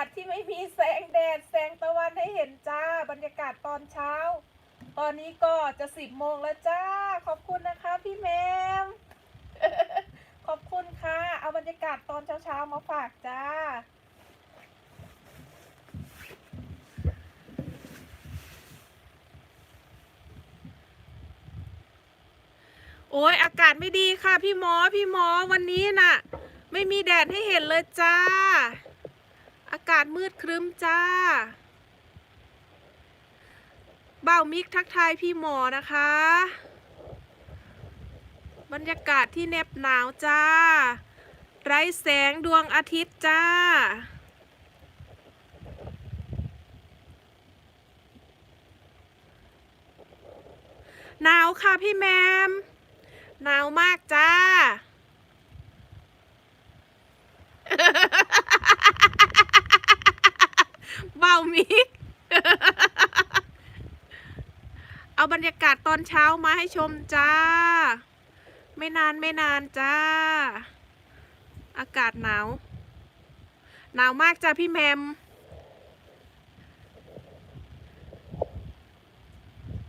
าศที่ไม่มีแสงแดดแสงตะวันให้เห็นจ้า บรรยากาศตอนเช้า ตอนนี้ก็จะสิบโมงแล้วจ้า ขอบคุณนะคะพี่แมมขอบคุณค่ะ เอาบรรยากาศตอนเช้าๆมาฝากจ้าโอ้ยอากาศไม่ดีค่ะพี่หมอพี่หมอวันนี้น่ะ ไม่มีแดดให้เห็นเลยจ้า อากาศมืดครึ้มจ้า เบ้ามิกทักทายพี่หมอนะคะ บรรยากาศที่เน็บหนาวจ้า ไร้แสงดวงอาทิตย์จ้า หนาวค่ะพี่แมม หนาวมากจ้า เบา มิก เอาบรรยากาศตอนเช้ามาให้ชมจ้า ไม่นานไม่นานจ้า อากาศหนาว หนาวมากจ้าพี่แมม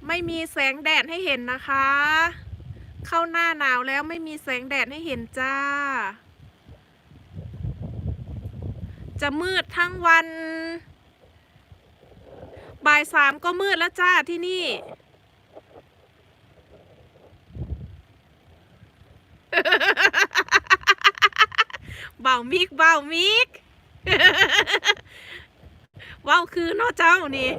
ไม่มีแสงแดดให้เห็นนะคะ เข้าหน้าหนาวแล้วไม่มีแสงแดดให้เห็นจ้าจะมืดทั้งวันายสามก็มืดแล้วจ้าที่นี่ เบามิกเบามิกเบาคือนอเจ้านี่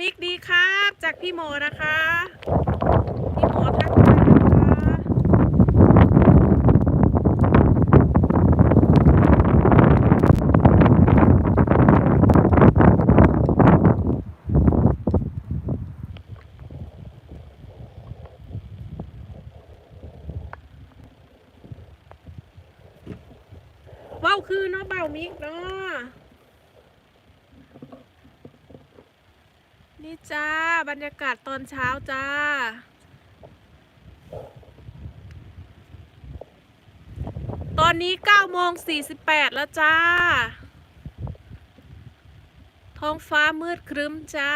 มิกดีครับ จากพี่โมนะคะ พี่โมทักทายนะคะเว้าวคือเนาะเบามิกเนาะ นี่จ้า บรรยากาศตอนเช้าจ้า ตอนนี้9โมง48 แล้วจ้า ท้องฟ้ามืดครึ้มจ้า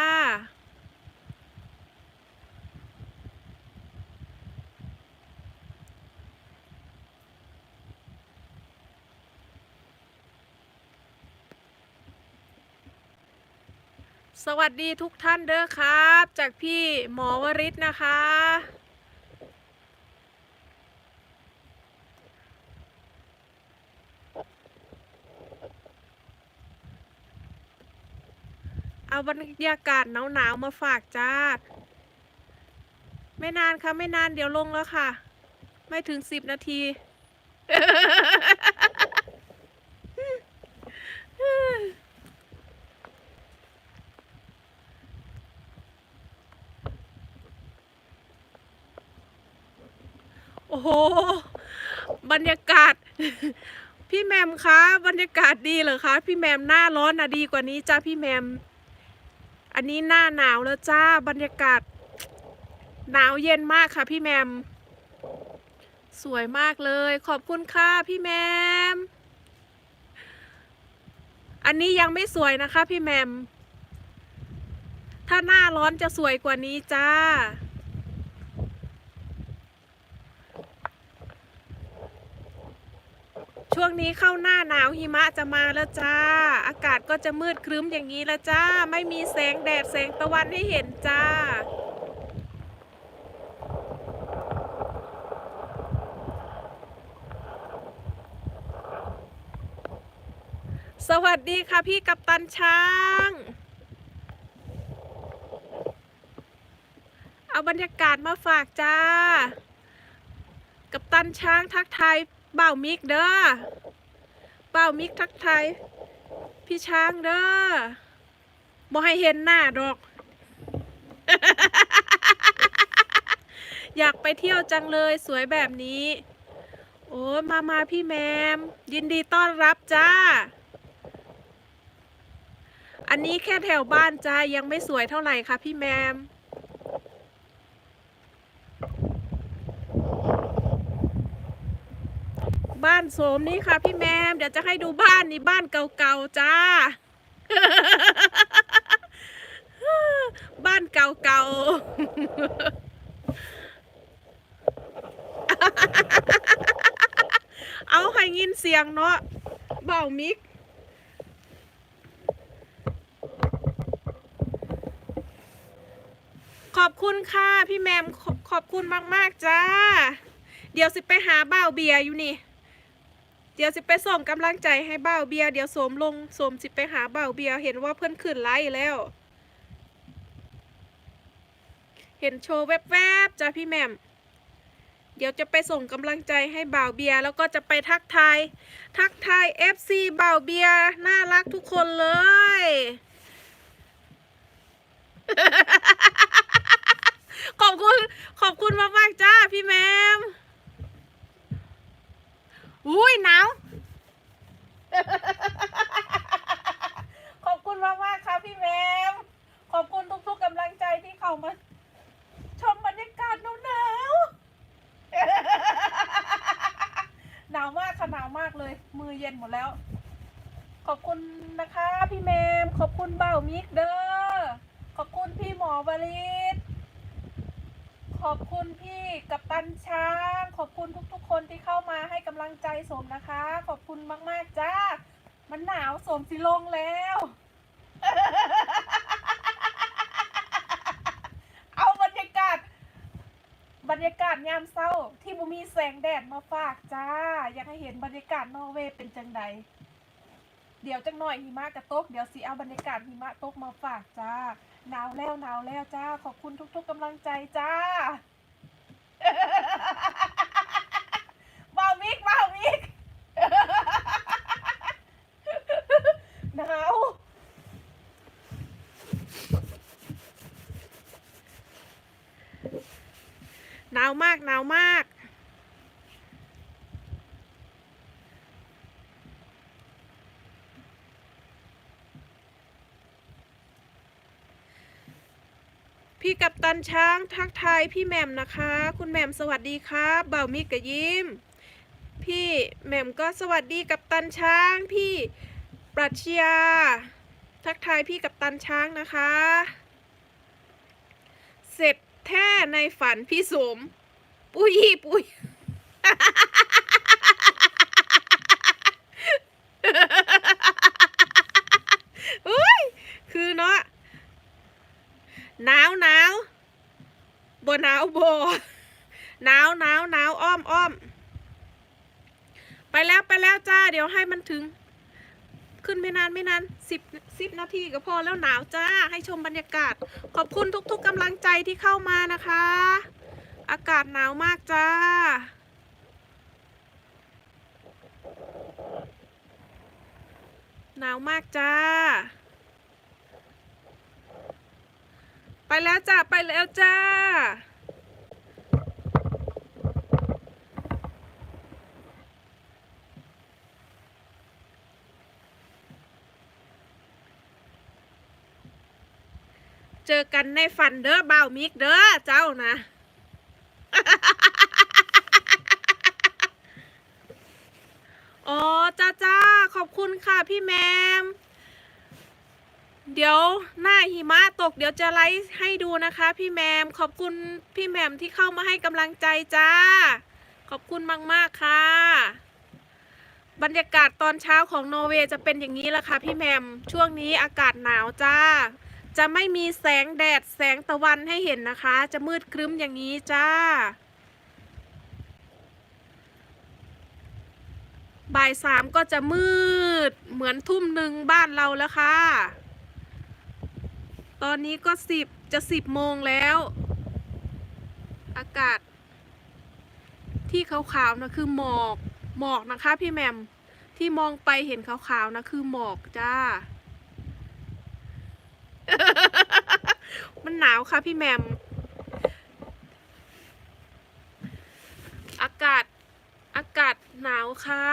สวัสดีทุกท่านเด้อครับ จากพี่หมอวริศนะคะ เอาบรรยากาศหนาวๆมาฝากจ้า ไม่นานค่ะ ไม่นานเดี๋ยวลงแล้วค่ะ ไม่ถึงสิบนาที โอ้โห บรรยากาศ พี่แมมคะบรรยากาศดีเหรอคะ พี่แมมหน้าร้อนนะดีกว่านี้จ้าพี่แมม อันนี้หน้าหนาวแล้วจ้าบรรยากาศ หนาวเย็นมากค่ะ พี่แมม สวยมากเลย ขอบคุณค่ะพี่แมม อันนี้ยังไม่สวยนะคะ พี่แมม ถ้าหน้าร้อนจะสวยกว่านี้จ้า ช่วงนี้เข้าหน้าหนาวหิมะจะมาแล้วจ้า อากาศก็จะมืดครึ้มอย่างนี้แล้วจ้า ไม่มีแสงแดดแสงตะวันให้เห็นจ้าสวัสดีค่ะพี่กัปตันช้าง เอาบรรยากาศมาฝากจ้า กัปตันช้างทักทาย บ่าวมิกเด้อบ่าวมิกทักไทย พี่ช้างเด้อบ่ให้เห็นหน้าดอก อยากไปเที่ยวจังเลยสวยแบบนี้ โอ้ยมามาพี่แมม ยินดีต้อนรับจ้า อันนี้แค่แถวบ้านจ้ายังไม่สวยเท่าไหร่ค่ะพี่แมม บ้านโสมนี่ค่ะ พี่แมมเดี๋ยวจะให้ดูบ้านนี่บ้านเก่าๆจ้า บ้านเก่าๆ เอาให้ยินเสียงเนาะเบามิกขอบคุณค่ะ พี่แมมขอบขอบคุณมาก ๆ จ้า เดี๋ยวสิไปหาเบ่าเบียร์อยู่นี่ เดี๋ยวสิไปส่งกำลังใจให้เบ่าเบียร์เดี๋ยวสมลงสมสิไปหาเบ่าเบียร์เห็นว่าเพื่อนขึ้นไลฟ์แล้ว เห็นโชว์แวบๆจ้าพี่แมมเดี๋ยวจะไปส่งกำลังใจให้บ่าวเบียร์แล้วก็จะไปทักทาย ทักทาย FC บ่าวเบียร์น่ารักทุกคนเลย ขอบคุณ ขอบคุณมากๆจ้าพี่แมม อุ้ยหนาวขอบคุณมากมากค่ะพี่แมมขอบคุณทุกๆกำลังใจที่เข้ามา ชมบรรยากาศหนาวๆหนาวมากค่ะหนาวมากเลย มือเย็นหมดแล้ว ขอบคุณนะคะพี่แมม ขอบคุณเบ้ามิกเด้อขอบคุณพี่หมอวริศขอบคุณพี่กัปตันช้าง ขอบคุณทุกๆ คนที่เข้ามาให้กำลังใจสมนะคะ ขอบคุณมากๆจ้า มันหนาวสมสิลงแล้ว เอาบรรยากาศ บรรยากาศยามเศร้า ที่บุมีแสงแดดมาฝากจ้า อยากให้เห็นบรรยากาศนอร์เวย์เป็นจังใด เดี๋ยวจังหน่อยหิมะกระตก เดี๋ยวสิเอาบรรยากาศหิมะตกมาฝากจ้า หนาวแล้วหนาวแล้วจ้า ขอบคุณทุก ๆกำลังใจจ้าบ่าวมิกบ่าวมิก หนาว หนาวมากหนาวมากพี่กับตันช้างทักทายพี่แหม่มนะคะ คุณแหม่มสวัสดีครับเบ่ามิกกับยิ้ม พี่แหม่มก็สวัสดีกับตันช้าง พี่ปรัชญาทักทายพี่กับตันช้างนะคะ เสร็จ แท้ในฝันพี่สม ปุยปุยอุ้ยคือเนาะหนาวหนาวบ่หนาวบ่หนาวหนาวหนาวอ้อมอ้อมไปแล้วไปแล้วจ้า เดี๋ยวให้มันถึง ขึ้นไม่นานไม่นาน สิบสิบนาทีก็พอแล้วหนาวจ้า ให้ชมบรรยากาศ ขอบคุณทุกๆกำลังใจที่เข้ามานะคะ อากาศหนาวมากจ้า หนาวมากจ้า ไปแล้วจ้า ไปแล้วจ้า เจอกันในฝันเด้อบ่าวมิกเด้อเจ้านะ อ๋อจ้าจ้าขอบคุณค่ะพี่แมม เดี๋ยวหน้าหิมะตกเดี๋ยวจะไลฟ์ให้ดูนะคะ พี่แมม ขอบคุณพี่แมมที่เข้ามาให้กำลังใจจ้า ขอบคุณมาก ๆ ค่ะ บรรยากาศตอนเช้าของนอร์เวย์จะเป็นอย่างนี้ละค่ะพี่แมม ช่วงนี้อากาศหนาวจ้า จะไม่มีแสงแดดแสงตะวันให้เห็นนะคะ จะมืดครึ้มอย่างนี้จ้า บ่ายสามก็จะมืดเหมือนทุ่มหนึ่งบ้านเราแล้วค่ะ ตอนนี้ก็สิบจะสิบโมงแล้ว อากาศ ที่ขาวๆนะคือหมอกหมอกนะคะพี่แมมที่มองไปเห็นขาวๆนะคือหมอกจ้า มันหนาวค่ะพี่แมม อากาศ อากาศหนาวค่ะ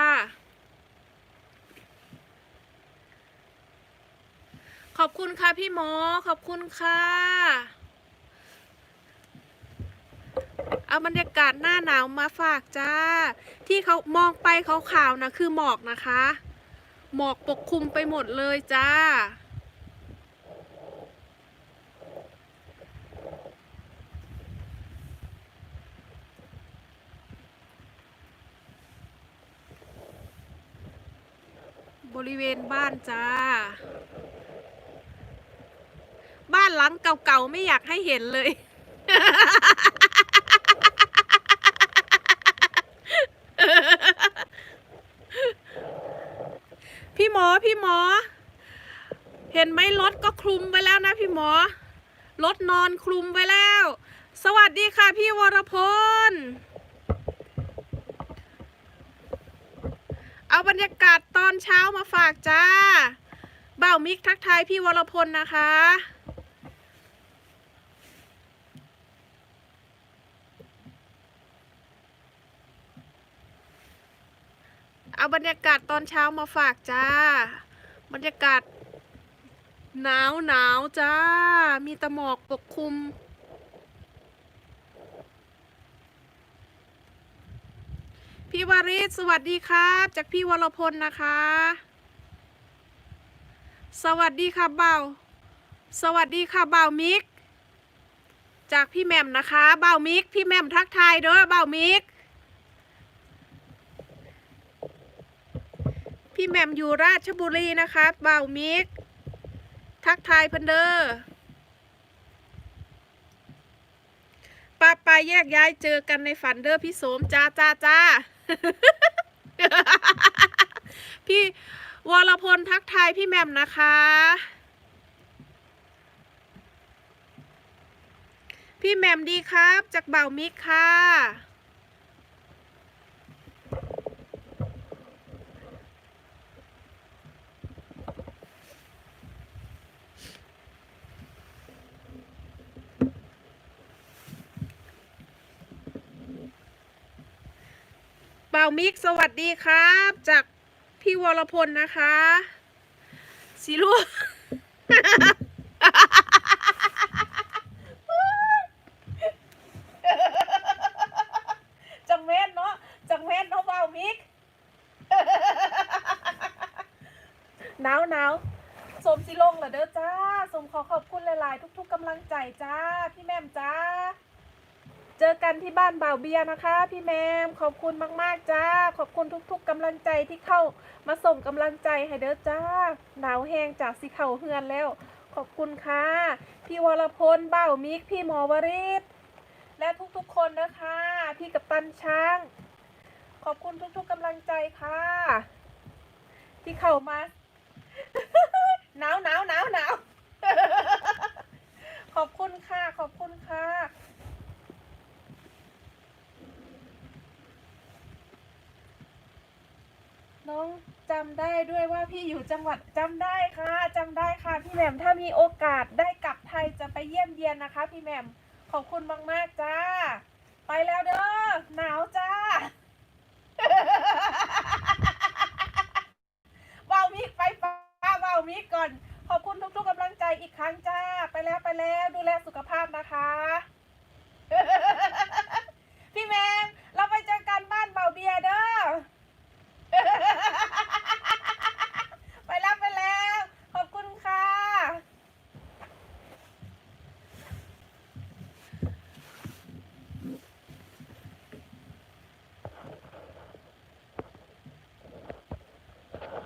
ขอบคุณค่ะพี่หมอ ขอบคุณค่ะ เอาบรรยากาศหน้าหนาวมาฝากจ้า ที่เขามองไปขาวๆนะคือหมอกนะคะ หมอกปกคลุมไปหมดเลยจ้า บริเวณบ้านจ้า บ้านหลังเก่าๆไม่อยากให้เห็นเลย พี่หมอพี่หมอ เห็นไหมรถก็คลุมไปแล้วนะพี่หมอ รถนอนคลุมไปแล้ว สวัสดีค่ะพี่วรพล เอาบรรยากาศตอนเช้ามาฝากจ้า เบ่ามิกทักทายพี่วรพลนะคะ เอาบรรยากาศตอนเช้ามาฝากจ้า บรรยากาศหนาวหนาวจ้า มีตะหมอกปกคลุม พี่วาริศสวัสดีครับ จากพี่วรพลนะคะ สวัสดีค่ะเบาสวัสดีค่ะเบามิก จากพี่แหม่มนะคะเบามิก พี่แม่มทักทายเด้อเบามิก พี่แม่มอยู่ราชบุรีนะคะเบามิก ทักทายเพันเดอร์ป้าปแยกย้ายเจอกันในฝันเด้อพี่โสมจ้าจ้าจ้า พี่วรพลทักทายพี่แมมนะคะ พี่แมมดีครับจากเบ่ามิกค่ะาวมิกสวัสดีครับ จากพี่วรพลนะคะสีลูกจังเวนเนาะจังเวนเนาะเบ่าวมิกหนาวหนาวสมสิลงเหรอเด้อจ้าสมขอขอบคุณหลาย ๆ ทุก ๆกำลังใจจ้า พี่แม่มจ้า เจอกันที่บ้านบ่าวเบียนะคะ พี่แมมขอบคุณมากๆจ้า ขอบคุณทุกๆกำลังใจที่เข้ามาส่งกำลังใจให้เด้อจ้า หนาวแห้งจากสิเข่าเฮือนแล้ว ขอบคุณค่ะ พี่วรพลบ่าวมิก พี่หมอวริศและทุกๆคนนะคะ พี่กับตันช้าง ขอบคุณทุกๆกำลังใจค่ะ ที่เข้ามาหนาวหนาวหนาวหนาวขอบคุณค่ะ ขอบคุณค่ะ น้องจำได้ด้วยว่าพี่อยู่จังหวัดจำได้ค่ะจำได้ค่ะพี่แหม่มถ้ามีโอกาสได้กลับไทยจะไปเยี่ยมเยียนนะคะ พี่แหม่มขอบคุณมากมากจ้า ไปแล้วเด้อหนาวจ้าเบามิกไปป้าเบามิกก่อน ขอบคุณทุกๆกำลังใจอีกครั้งจ้า ไปแล้วไปแล้วดูแลสุขภาพนะคะ